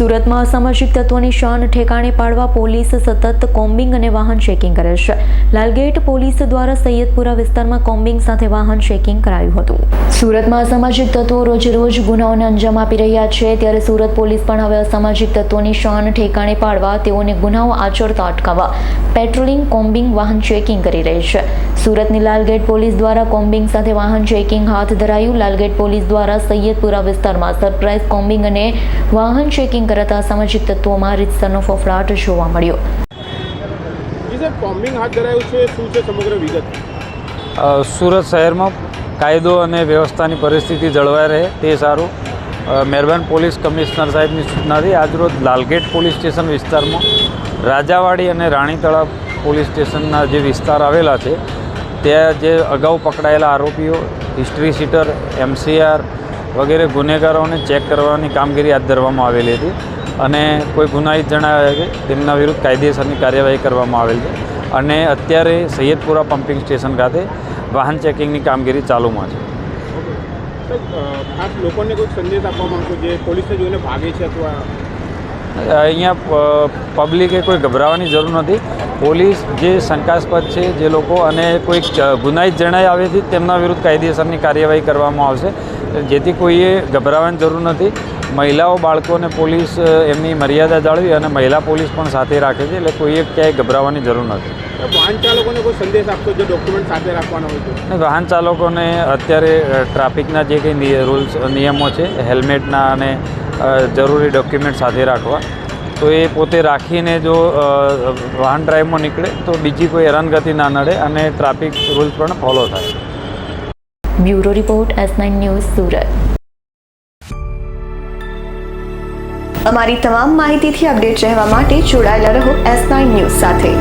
સુરતમાં અસામાજિક તત્વોની શાન ઠેકાણે પાડવા પોલીસ સતત કોમ્બિંગ અને વાહન ચેકિંગ કરે છે. લાલગેટ પોલીસ દ્વારા સૈયદપુરા વિસ્તારમાં કોમ્બિંગ સાથે વાહન ચેકિંગ કરાયું હતું. સુરતમાં અસામાજિક તત્વો રોજે રોજ ગુનાઓને અંજામ આપી રહ્યા છે. ત્યારે સુરત પોલીસ પણ હવે અસામાજિક તત્વોની શાન ઠેકાણે પાડવા, તેઓને ગુનાઓ આચરતા અટકાવવા, પેટ્રોલિંગ, કોમ્બિંગ, વાહન ચેકિંગ કરી રહી છે. સુરતની લાલગેટ પોલીસ દ્વારા કોમ્બિંગ સાથે વાહન ચેકિંગ હાથ ધરાયું. લાલગેટ પોલીસ દ્વારા સૈયદપુરા વિસ્તારમાં સરપ્રાઇઝ કોમ્બિંગ અને વાહન ચેકિંગ કરાતા સામાજિક તત્વોમાં રીતસરનો ફફડાટ જોવા મળ્યો. જી સર કોમ્બિંગ હાથ ધરાયું છે શું છે સમગ્ર વિગત? અ, સુરત શહેરમાં કાયદો અને વ્યવસ્થાની પરિસ્થિતિ જળવાઈ રહે તે સારું. મેરબન મહેરબાન પોલીસ કમિશનર સાહેબની સૂચનાથી આજરોજ લાલગેટ પોલીસ સ્ટેશન વિસ્તારમાં રાજાવાડી અને રાણીતળા પોલીસ સ્ટેશનના જે વિસ્તાર આવેલા છે ત્યાં જે અગાઉ પકડાયેલા આરોપીઓ હિસ્ટ્રી સીટર એમસીઆર વગેરે ગુનેગારોને ચેક કરવાની કામગીરી હાથ ધરવામાં આવેલી હતી અને કોઈ ગુનાહિત જણાવ્યા કે તેમના વિરુદ્ધ કાયદેસરની કાર્યવાહી કરવામાં આવેલ છે. અને અત્યારે સૈયદપુરા પમ્પિંગ સ્ટેશન ખાતે વાહન ચેકિંગની કામગીરી ચાલુમાં છે. લોકોને કોઈ સંદેશ આપવા માંગતો જે પોલીસને જોઈને ભાગે છે અથવા અહીંયા પબ્લિકે કોઈ ગભરાવાની જરૂર નથી. પોલીસ જે શંકાસ્પદ છે જે લોકો અને કોઈ ગુનાહિત જણાઈ આવે છે તેમના વિરુદ્ધ કાયદેસરની કાર્યવાહી કરવામાં આવશે. જેથી કોઈએ ગભરાવાની જરૂર નથી. મહિલાઓ બાળકોને પોલીસ એમની મર્યાદા જાળવી અને મહિલા પોલીસ પણ સાથે રાખે છે એટલે કોઈએ ક્યાંય ગભરાવાની જરૂર નથી. વાહન ચાલકોને કોઈ સંદેશ આપશો જે ડોક્યુમેન્ટ સાથે રાખવાના હોય તો? વાહન ચાલકોને અત્યારે ટ્રાફિકના જે કંઈ રૂલ્સ નિયમો છે હેલ્મેટના અને જરૂરી ડોક્યુમેન્ટ સાથે રાખવા. તો એ પોતે રાખીને જો વાહન ડ્રાઈવમાં નીકળે, તો બીજી કોઈ હેરાનગતિ ના નડે અને ટ્રાફિક રૂલ્સ પણ ફોલો થાય. Bureau report S nine news Surat. અમારી તમામ માહિતીથી અપડેટ રહેવા માટે જોડાયેલા રહો એસ નાઇન ન્યૂઝ સાથે.